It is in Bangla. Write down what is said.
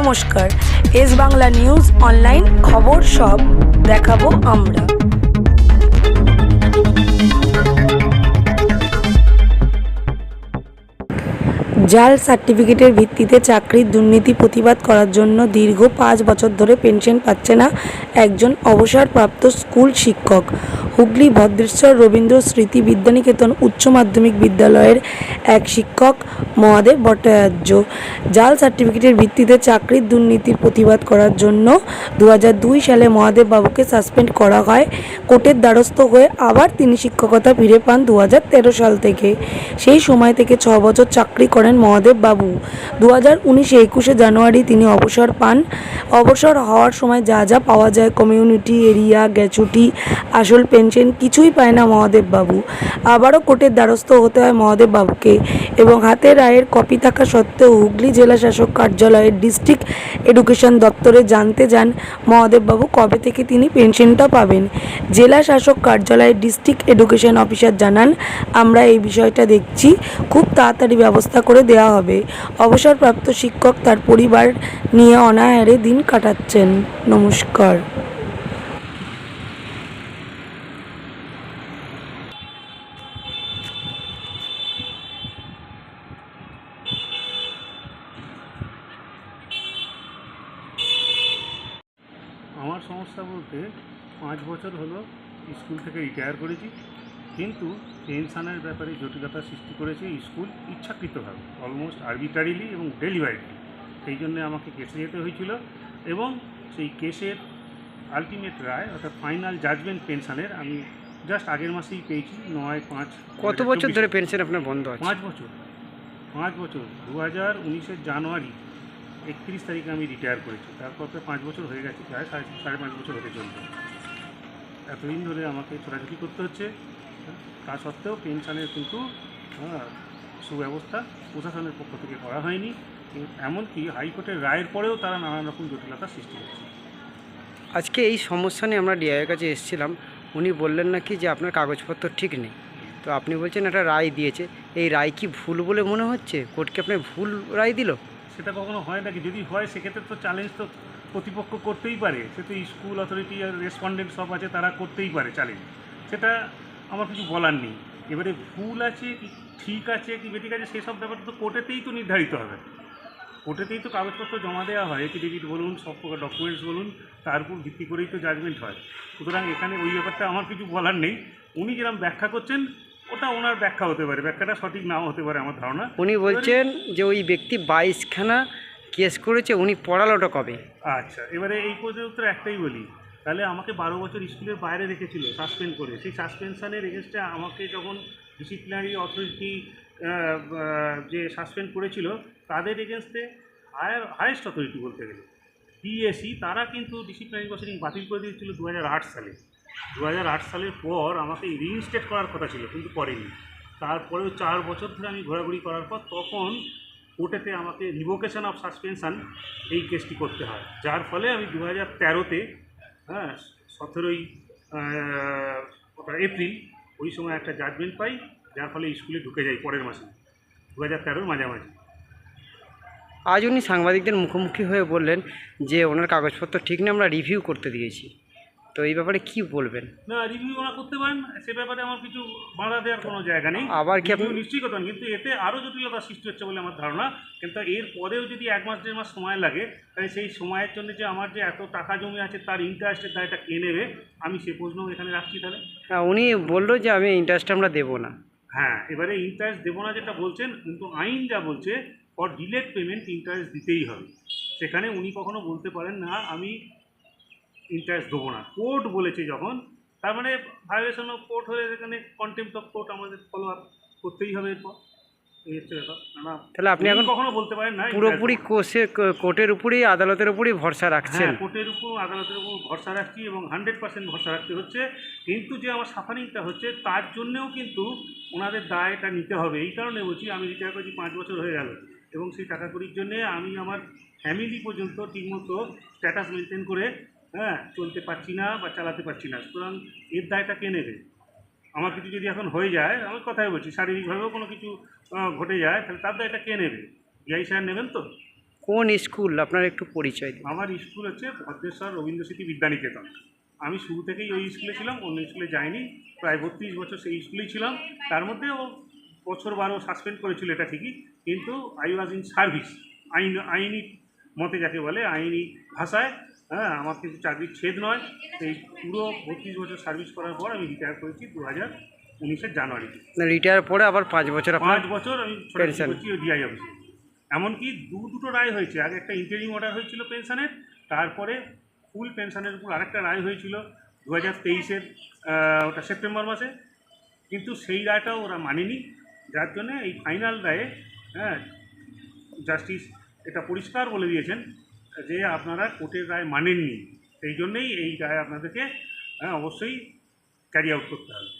নমস্কার। এস বাংলা নিউজ অনলাইন খবর সব দেখাবো আমরা। জাল সার্টিফিকেটের ভিত্তিতে চাকরির দুর্নীতি প্রতিবাদ করার জন্য দীর্ঘ পাঁচ বছর ধরে পেনশন পাচ্ছে না একজন অবসরপ্রাপ্ত স্কুল শিক্ষক। হুগলি ভদ্রেশ্বর রবীন্দ্র স্মৃতি বিদ্যানিকেতন উচ্চ মাধ্যমিক বিদ্যালয়ের এক শিক্ষক মহাদেব ভট্টাচার্য। জাল সার্টিফিকেটের ভিত্তিতে চাকরির দুর্নীতির প্রতিবাদ করার জন্য দু হাজার দুই সালে মহাদেব বাবুকে সাসপেন্ড করা হয়। কোর্টের দ্বারস্থ হয়ে আবার তিনি শিক্ষকতা ফিরে পান দু হাজার তেরো সাল থেকে। সেই সময় থেকে ছ বছর চাকরি করেন মহাদেব বাবু। দু হাজার উনিশে একুশে জানুয়ারি তিনি অবসর পান। অবসর হওয়ার সময় যা যা পাওয়া যায়, কমিউনিটি এরিয়া, গ্যাচুটি, আসল পেনশন কিছুই পায় না মহাদেব বাবু। আবারও কোর্টের দ্বারস্থ হতে হয় মহাদেব বাবুকে এবং হাতে রায়ের কপি থাকা সত্ত্বেও হুগলি জেলা শাসক কার্যালয়ের ডিস্ট্রিক্ট এডুকেশন দপ্তরে জানতে যান মহাদেব বাবু কবে থেকে তিনি পেনশনটা পাবেন। জেলা শাসক কার্যালয়ের ডিস্ট্রিক্ট এডুকেশন অফিসার জানান, আমরা এই বিষয়টা দেখছি। খুব তাড়াতাড়ি ব্যবস্থা করে দেওয়া হবে। অবসরপ্রাপ্ত শিক্ষক তার পরিবার নিয়ে অনাহারে দিন কাটাচ্ছেন। নমস্কার। আমার সমস্যা বলতে পাঁচ বছর হলো স্কুল থেকে রিটায়ার করেছি। কিন্তু পেনশনের ব্যাপারে জটিলতা সৃষ্টি করেছে স্কুল ইচ্ছাকৃতভাবে অলমোস্ট আরবিটারিলি এবং ডেলিভারিলি সেই জন্য আমাকে কেসে যেতে হয়েছিল এবং সেই কেসের আলটিমেট রায় অর্থাৎ ফাইনাল জাজমেন্ট পেনশনের আমি জাস্ট আগের মাসেই পেয়েছি নয় পাঁচ কত বছর ধরে পেনশন আপনার বন্ধ আছে? পাঁচ বছর পাঁচ বছর দু হাজার উনিশের জানুয়ারি একত্রিশ তারিখে আমি রিটায়ার করেছি। তারপর তো পাঁচ বছর হয়ে গেছে প্রায় সাড়ে সাড়ে পাঁচ বছর হতে চলবে এতদিন ধরে আমাকে ছোটাছুটি করতে হচ্ছে। তা সত্ত্বেও পেনশনের কিন্তু হ্যাঁ, সুব্যবস্থা প্রশাসনের পক্ষ থেকে করা হয়নি। এমনকি হাইকোর্টের রায়ের পরেও তারা নানান রকম জটিলতার সৃষ্টি করছে। আজকে এই সমস্যা নিয়ে আমরা ডিআইয়ের কাছে এসেছিলাম। উনি বললেন নাকি যে আপনার কাগজপত্র ঠিক নেই। তো আপনি বলছেন একটা রায় দিয়েছে। এই রায় কি ভুল বলে মনে হচ্ছে? কোর্ট কি আপনার ভুল রায় দিল? সেটা কখনো হয় নাকি? যদি হয়, সেক্ষেত্রে তো চ্যালেঞ্জ তো প্রতিপক্ষ করতেই পারে। সে তো স্কুল অথরিটি আর রেসপন্ডেন্ট সব আছে, তারা করতেই পারে চ্যালেঞ্জ সেটা আমার কিছু বলার নেই। এবারে ভুল আছে কি, ঠিক আছে কি, বেঠিক আছে, সেসব ব্যাপারটা তো কোর্টেতেই তো নির্ধারিত হবে। কোর্টেতেই তো কাগজপত্র জমা দেওয়া হয় এফিডেভিট বলুন, সব প্রকার ডকুমেন্টস বলুন, তার উপর ভিত্তি করেই তো জাজমেন্ট হয়। সুতরাং এখানে ওই ব্যাপারটা আমার কিছু বলার নেই। উনি যেরকম ব্যাখ্যা করছেন ওটা ওনার ব্যাখ্যা হতে পারে ব্যাখ্যাটা সঠিক নাও হতে পারে আমার ধারণা। উনি বলছেন যে ওই ব্যক্তি বাইশখানা কেস করেছে উনি পড়ালোটা কবে? আচ্ছা এবারে এই উত্তর একটাই বলি তাহলে আমাকে বারো বছর স্কুলের বাইরে রেখেছিল সাসপেন্ড করে। সেই সাসপেনশনের এগেনস্টে আমাকে যখন ডিসিপ্লিনারি অথরিটি যে সাসপেন্ড করেছিল তাদের এগেনস্টে হায়ার হায়েস্ট অথরিটি বলতে গেলে পিএসি তারা কিন্তু ডিসিপ্লিনারি প্রসিডিং বাতিল করে দিয়েছিল দু হাজার আট সালে। দু হাজার আট সালের পর আমাকে রিইনস্টেট করার কথা ছিল, কিন্তু করেনি। তারপরেও চার বছর ধরে আমি ঘোরাঘুরি করার পর তখন কোর্টেতে আমাকে রিভোকেশন অফ সাসপেনশন এই কেসটি করতে হয়। যার ফলে আমি দু হাজার তেরোতে হ্যাঁ সতেরোই এপ্রিল, ওই সময় একটা জাজমেন্ট পাই, যার ফলে স্কুলে ঢুকে যাই পরের মাসে, দু হাজার তেরোর মাঝামাঝি। আজ উনি সাংবাদিকদের মুখোমুখি হয়ে বললেন যে, ওনার কাগজপত্র ঠিক নেই, আমরা রিভিউ করতে দিয়েছি। তো এই ব্যাপারে কি বলবেন? না রিভিউ ওরা করতে পারেন সে ব্যাপারে আমার কিছু বাধা দেওয়ার কোনো জায়গা নেই। আবার কি আপনি- নিশ্চয়ই পারেন, কিন্তু এতে আরও জটিলতা সৃষ্টি হচ্ছে বলে আমার ধারণা। কিন্তু এর পরেও যদি এক মাস দেড় মাস সময় লাগে তাহলে সেই সময়ের জন্য যে আমার যে এত টাকা জমে আছে তার ইন্টারেস্টের দায়টা কে নেবে? আমি সে প্রশ্ন এখানে রাখছি তাহলে। হ্যাঁ উনি বলল যে আমি ইন্টারেস্ট আমরা দেবো না। হ্যাঁ এবারে ইন্টারেস্ট দেবো না যেটা বলছেন কিন্তু আইন যা বলছে ফর ডিলেড পেমেন্ট ইন্টারেস্ট দিতেই হবে। সেখানে উনি কখনো বলতে পারেন না আমি ইন্টারেস্ট দেবো না। কোর্ট বলেছে যখন তার মানে ভায়োলেশন অফ কোর্ট হলে সেখানে কন্টেম্পট অফ কোর্ট আমাদের ফলো আপ করতেই হবে এরপর। তাহলে আপনি এখন কখনো বলতে পারেন না পুরোপুরি কোষে কোর্টের উপরেই আদালতের উপরেই ভরসা রাখছেন। হ্যাঁ কোর্টের উপর আদালতের উপর ভরসা রাখছি এবং হান্ড্রেড পার্সেন্ট ভরসা রাখতে হচ্ছে। কিন্তু যে আমার সাফারিংটা হচ্ছে তার জন্যেও কিন্তু ওনাদের দায়টা নিতে হবে। এই কারণে বলছি আমি রিটায়ার করেছি পাঁচ বছর হয়ে গেল। এবং সেই টাকা কড়ির জন্যে আমি আমার ফ্যামিলি পর্যন্ত ঠিকমতো স্ট্যাটাস মেনটেন করে হ্যাঁ চলতে পারছি না বা চালাতে পারছি না। সুতরাং এর দায়টা কে নেবে? আমার কিছু যদি এখন হয়ে যায় আমি কথাই বলছি শারীরিকভাবেও কোনো কিছু ঘটে যায় তাহলে তার দায়টা কে নেবে? বিআই স্যার নেবেন তো? কোন স্কুল? আপনার একটু পরিচয় দিন। আমার স্কুল হচ্ছে ভদ্রেশ্বর রবীন্দ্র স্মৃতি বিদ্যানিকেতন। আমি শুরু থেকেই ওই স্কুলে ছিলাম অন্য স্কুলে যাইনি। প্রায় বত্রিশ বছর সেই স্কুলেই ছিলাম। তার মধ্যে ও বছর বারো সাসপেন্ড করেছিল এটা ঠিকই কিন্তু আই ওয়াজ ইন সার্ভিস আইন আইনি মতে যাকে বলে আইনি ভাষায়। হ্যাঁ আমার কিন্তু চাকরির ছেদ নয়। এই পুরো বত্রিশ বছর সার্ভিস করার পর আমি রিটায়ার করেছি দু হাজার উনিশের জানুয়ারিতে রিটায়ার পরে আবার পাঁচ বছর পাঁচ বছর আমি। করছি ডিআই অফিসে এমনকি দু দুটো রায় হয়েছে। আগে একটা ইন্টারিং অর্ডার হয়েছিল পেনশনের তারপরে ফুল পেনশনের উপর আরেকটা রায় হয়েছিল দু হাজার তেইশের ওটা সেপ্টেম্বর মাসে। কিন্তু সেই রায়টাও ওরা মানেনি। যার জন্যে এই ফাইনাল রায়ে হ্যাঁ জাস্টিস এটা পরিষ্কার বলে দিয়েছেন। যে আপনারা কোর্টের রায় মানেননি, সেই জন্যেই এই রায় আপনাদেরকে হ্যাঁ অবশ্যই ক্যারি আউট করতে হবে।